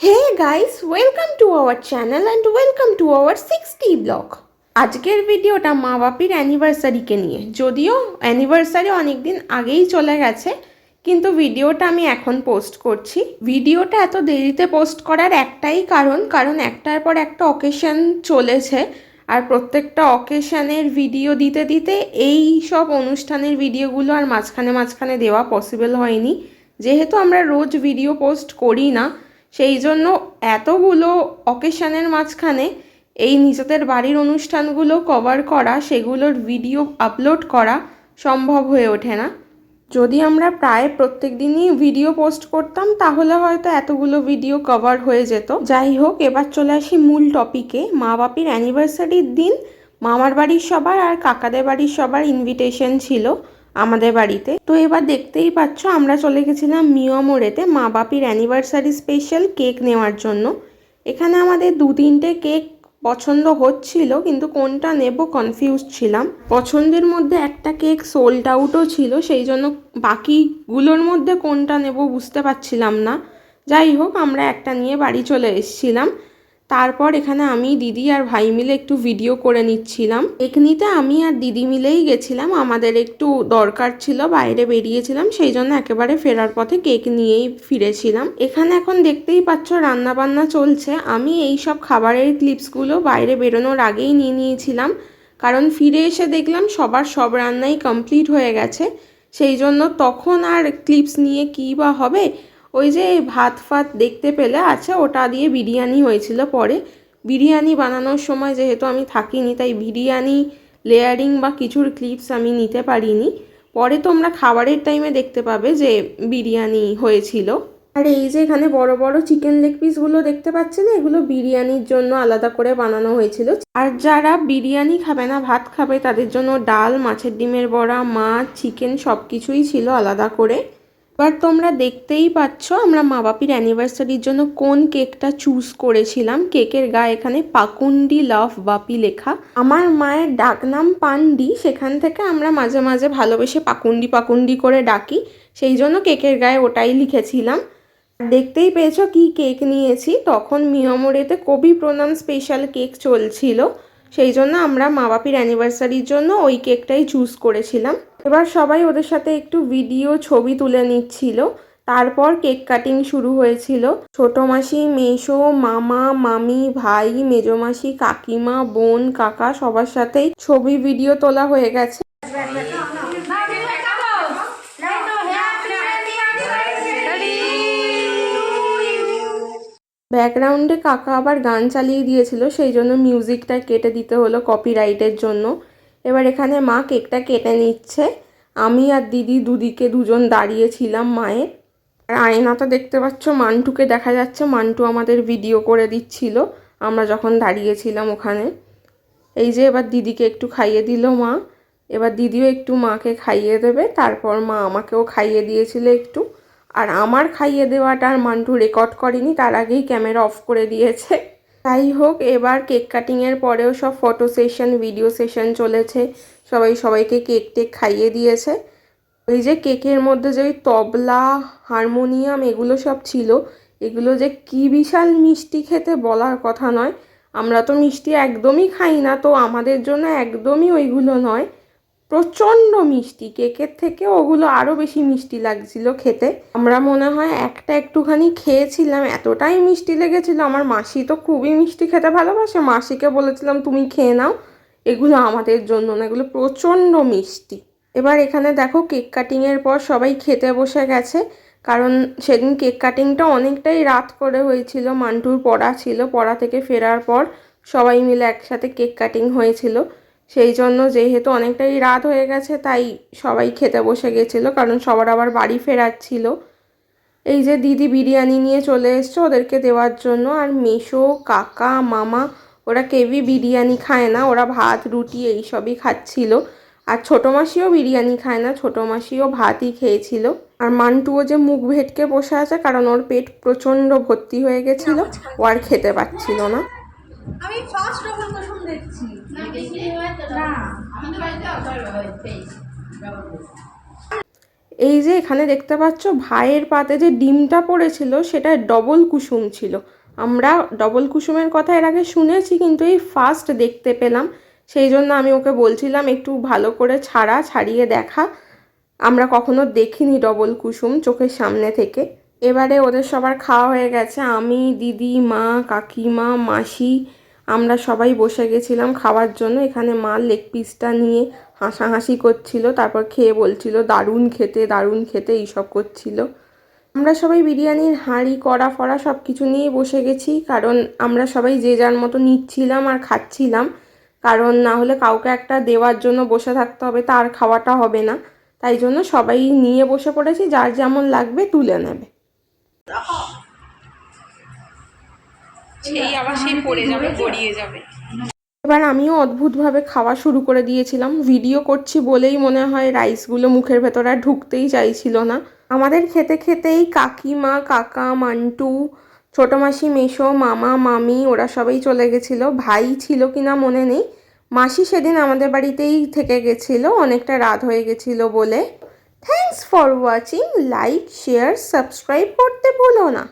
Hey guys welcome to our channel and welcome to our sixty blog আজকের ভিডিওটা মা বাপির অ্যানিভার্সারিকে নিয়ে। যদিও অ্যানিভার্সারি অনেক দিন আগেই চলে গেছে, কিন্তু ভিডিওটা আমি এখন পোস্ট করছি। ভিডিওটা এত দেরিতে পোস্ট করার একটাই কারণ কারণ একটার পর একটা অকেশন চলেছে, আর প্রত্যেকটা অকেশনের ভিডিও দিতে দিতে এই সব অনুষ্ঠানের ভিডিওগুলো আর মাঝখানে মাঝখানে দেওয়া পসিবল হয়নি। যেহেতু আমরা রোজ ভিডিও পোস্ট করি না সেই জন্য এতগুলো অকেশনের মাঝখানে এই নিজেদের বাড়ির অনুষ্ঠানগুলো কভার করা, সেগুলোর ভিডিও আপলোড করা সম্ভব হয়ে ওঠে না। যদি আমরা প্রায় প্রত্যেক দিনই ভিডিও পোস্ট করতাম, তাহলে হয়তো এতগুলো ভিডিও কভার হয়ে যেত। যাই হোক, এবার চলে আসি মূল টপিকে মা বাপির অ্যানিভার্সারির দিন, মামার বাড়ির সবার আর কাকাদের বাড়ির সবার ইনভিটেশন ছিল। আমাদের বাড়িতে। তো এবার দেখতেই পাচ্ছ, আমরা চলে গেছিলাম মিয়ামোড়েতে মা বাপির অ্যানিভার্সারি স্পেশাল কেক নেওয়ার জন্য। এখানে আমাদের দু তিনটে কেক পছন্দ হচ্ছিল, কিন্তু কোনটা নেব কনফিউজ ছিলাম। পছন্দের মধ্যে একটা কেক সোল্ড আউটও ছিল, সেই জন্য বাকিগুলোর মধ্যে কোনটা নেব বুঝতে পারছিলাম না। যাই হোক, আমরা একটা নিয়ে বাড়ি চলে এসেছিলাম। তারপর এখানে আমি দিদি আর ভাই মিলে একটু ভিডিও করে নিচ্ছিলাম। কেক নিতে আমি আর দিদি মিলেই গেছিলাম। আমাদের একটু দরকার ছিল, বাইরে বেরিয়েছিলাম, সেই জন্য একেবারে ফেরার পথে কেক নিয়েই ফিরেছিলাম। এখানে এখন দেখতেই পাচ্ছ রান্না বান্না চলছে। আমি এই সব খাবারের ক্লিপসগুলো বাইরে বেরোনোর আগেই নিয়ে নিয়েছিলাম। কারণ ফিরে এসে দেখলাম সবার সব রান্নাই কমপ্লিট হয়ে গেছে। সেই জন্য তখন আর ক্লিপস নিয়ে কী বা হবে? ওই যে ভাত ফাত দেখতে পেলে আচ্ছা ওটা দিয়ে বিরিয়ানি হয়েছিল পরে। বিরিয়ানি বানানোর সময় যেহেতু আমি থাকিনি, তাই বিরিয়ানি, লেয়ারিং বা কিছুর ক্লিপস আমি নিতে পারিনি। পরে তোমরা খাবারের টাইমে দেখতে পাবে যে বিরিয়ানি হয়েছিল। আর এই যে এখানে বড় বড় চিকেন লেগ পিসগুলো দেখতে পাচ্ছি না, এগুলো বিরিয়ানির জন্য আলাদা করে বানানো হয়েছিল। আর যারা বিরিয়ানি খাবে না, ভাত খাবে, তাদের জন্য ডাল, মাছের ডিমের বড়া, মাছ চিকেন সব কিছুই ছিল আলাদা করে। এবার তোমরা দেখতেই পাচ্ছ আমরা মা বাপির অ্যানিভার্সারির জন্য কোন কেকটা চুজ করেছিলাম। কেকের গায়ে এখানে পাকুন্ডি লাভ বাপি লেখা। আমার মায়ের ডাকনাম পান্ডি, সেখান থেকে আমরা মাঝে মাঝে ভালোবেসে পাকুন্ডি পাকুন্ডি করে ডাকি। সেই জন্য কেকের গায়ে ওটাই লিখেছিলাম। দেখতেই পেয়েছ কি কেক নিয়েছি। তখন মিয়ামোড়েতে কবি প্রণাম স্পেশাল কেক চলছিল। সেই জন্য আমরা মা বাপির অ্যানিভার্সারির জন্য ওই কেকটাই চুজ করেছিলাম। এবার সবাই ওদের সাথে একটু ভিডিও ছবি তুলে নিচ্ছিল। তারপর কেক কাটিং শুরু হয়েছিল। ছোট মাসি মেসো মামা, মামি, ভাই, মেজো মাসি, কাকিমা, বোন, কাকা সবার সাথেই ছবি ভিডিও তোলা হয়ে গেছে। ব্যাকগ্রাউন্ডে কাকা আবার গান চালিয়ে দিয়েছিল, সেই জন্য মিউজিকটা কেটে দিতে হলো কপিরাইটের জন্য। এবার এখানে মা কেকটা কেটে নিচ্ছে। আমি আর দিদি দুদিকে দুজন দাঁড়িয়েছিলাম মায়ের। আর আয়নাটা দেখতে পাচ্ছ, মান্টুকে দেখা যাচ্ছে। মান্টু আমাদের ভিডিও করে দিচ্ছিল, আমরা যখন দাঁড়িয়েছিলাম ওখানে। এই যে এবার দিদিকে একটু খাইয়ে দিল মা। এবার দিদিও একটু মাকে খাইয়ে দেবে, তারপর মা আমাকেও খাইয়ে দিয়েছিল একটু। আর আমার খাইয়ে দেওয়াটা আর মান্টু রেকর্ড করেনি, তার আগেই ক্যামেরা অফ করে দিয়েছে। যাই হোক, এবার কেক কাটিংয়ের পরেও সব ফটো সেশন ভিডিও সেশন চলেছে। সবাই সবাইকে কেক টেক খাইয়ে দিয়েছে। ওই যে কেকের মধ্যে যে ওই তবলা, হারমোনিয়াম, এগুলো সব ছিল, এগুলো যে কি বিশাল মিষ্টি খেতে বলার কথা নয়। আমরা তো মিষ্টি একদমই খাই না, তো আমাদের জন্য একদমই ওইগুলো নয়। প্রচণ্ড মিষ্টি, কেকের থেকে ওগুলো আরও বেশি মিষ্টি লাগছিল খেতে। আমরা মনে হয় একটা একটুখানি খেয়েছিলাম, এতটাই মিষ্টি লেগেছিল। আমার মাসি তো খুবই মিষ্টি খেতে ভালোবাসে। মাসিকে বলেছিলাম, তুমি খেয়ে নাও, এগুলো আমাদের জন্য না, এগুলো প্রচণ্ড মিষ্টি। এবার এখানে দেখো কেক কাটিংয়ের পর সবাই খেতে বসে গেছে। কারণ সেদিন কেক কাটিংটা অনেকটাই রাত করে হয়েছিল, মান্টুর পড়া ছিল, পড়া থেকে ফেরার পর সবাই মিলে একসাথে কেক কাটিং হয়েছিল। সেই জন্য যেহেতু অনেকটাই রাত হয়ে গেছে, তাই সবাই খেতে বসে গেছিল, কারণ সবার আবার বাড়ি ফেরাচ্ছিল। এই যে দিদি বিরিয়ানি নিয়ে চলে এসছে ওদেরকে দেওয়ার জন্য, আর মেশো, কাকা, মামা, ওরা কেউই বিরিয়ানি খায় না, ওরা ভাত, রুটি এইসবই খাচ্ছিল। আর ছোটো মাসিও বিরিয়ানি খায় না, ছোটো মাসিও ভাতই খেয়েছিল। আর মান্টুও যে মুখ ভেটকে বসে আছে, কারণ ওর পেট প্রচণ্ড ভর্তি হয়ে গেছিল, ও আর খেতে পাচ্ছিল না। আমি ফার্স্ট কুসুম দেখছি। এই যে এখানে দেখতে পাচ্ছ, ভাইয়ের পাতে যে ডিমটা পড়েছিল সেটা ডবল কুসুম ছিল। আমরা ডবল কুসুমের কথা এর আগে শুনেছি, কিন্তু এই ফার্স্ট দেখতে পেলাম। সেই জন্য আমি ওকে বলছিলাম, একটু ভালো করে ছাড়া, ছাড়িয়ে দেখা। আমরা কখনো দেখিনি ডবল কুসুম চোখের সামনে থেকে। এবারে ওদের সবার খাওয়া হয়ে গেছে। আমি, দিদি, মা, কাকিমা, মাসি আমরা সবাই বসে গেছিলাম খাওয়ার জন্য। এখানে মা লেগ পিসটা নিয়ে হাসাহাসি করছিল, তারপর খেয়ে বলছিল, দারুণ খেতে দারুণ খেতে, এইসব করছিল। আমরা সবাই বিরিয়ানির হাঁড়ি, কড়া, ফড়া সব কিছু নিয়ে বসে গেছি, কারণ আমরা সবাই যে যার মতো নিচ্ছিলাম আর খাচ্ছিলাম। কারণ না হলে কাউকে একটা দেওয়ার জন্য বসে থাকতে হবে, তার খাওয়াটা হবে না। তাই জন্য সবাই নিয়ে বসে পড়েছি, যার যেমন লাগবে তুলে নেবে। সেই আবার সেই পড়ে যাবে গড়িয়ে যাবে। এবার আমিও অদ্ভুতভাবে খাওয়া শুরু করে দিয়েছিলাম। ভিডিও করছি বলেই মনে হয় রাইসগুলো মুখের ভেতর আর ঢুকতেই চাইছিল না। আমাদের খেতে খেতেই কাকিমা কাকা মান্টু ছোট মাসি মেশো মামা মামি ওরা সবাই চলে গেছিল। ভাই ছিল কিনা মনে নেই। মাসি সেদিন আমাদের বাড়িতেই থেকে গেছিল অনেকটা রাত হয়ে গেছিল বলে। Thanks for watching like share subscribe করতে ভুলো না।